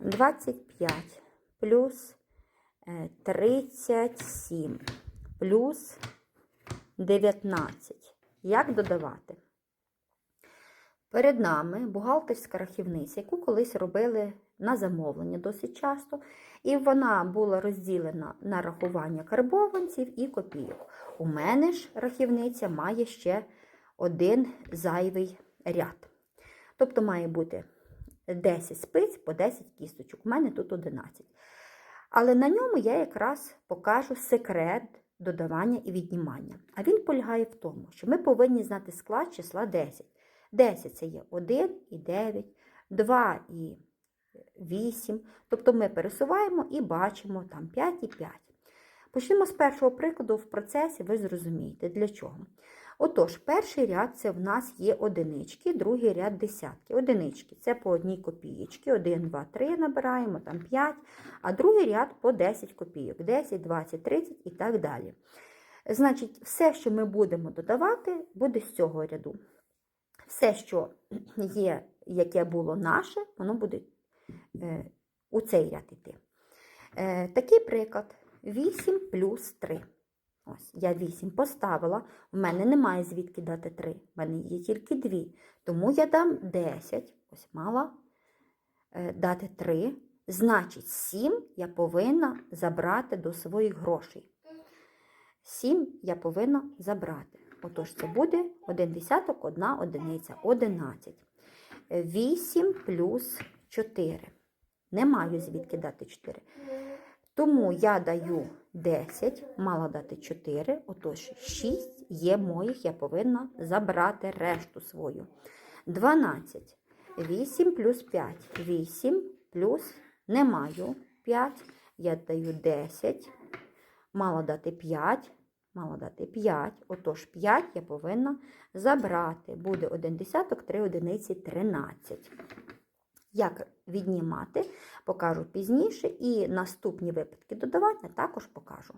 25 плюс е, 37 плюс 19. Як додавати? Перед нами бухгалтерська рахівниця, яку колись робили на замовлення досить часто, і вона була розділена на рахування карбованців і копійок. У мене ж рахівниця має ще один зайвий ряд. Тобто має бути 10 спиць по 10 кісточок. У мене тут 11. Але на ньому я якраз покажу секрет додавання і віднімання. А він полягає в тому, що ми повинні знати склад числа 10. 10 це є 1 і 9, 2 і 8. Тобто ми пересуваємо і бачимо там 5 і 5. Почнемо з першого прикладу в процесі, ви зрозумієте, для чого. Отож, перший ряд це в нас є одинички, другий ряд десятки. Одинички це по одній копієчки, 1, 2, 3 набираємо, там 5, а другий ряд по 10 копійок, 10, 20, 30 і так далі. Значить, все, що ми будемо додавати, буде з цього ряду. Все, що є, яке було наше, воно буде е, у цей ряд йти. Е, такий приклад: 8 плюс 3. Ось, я 8 поставила, в мене немає звідки дати 3, в мене є тільки 2. Тому я дам 10, ось мала е, дати 3. Значить, 7 я повинна забрати до своїх грошей. 7 я повинна забрати. Отож, це буде 1 десяток, 1 одиниця, 11. 8 плюс 4. Не маю звідки дати 4. Тому я даю 10, мала дати 4, отож 6 є моїх, я повинна забрати решту свою. 12. 8 плюс 5. 8 плюс не маю 5. Я даю 10. Мала дати 5. Мала дати 5. Отож 5 я повинна забрати. Буде 1 десяток, 3 одиниці, 13. Як віднімати, покажу пізніше, і наступні випадки додавання також покажу.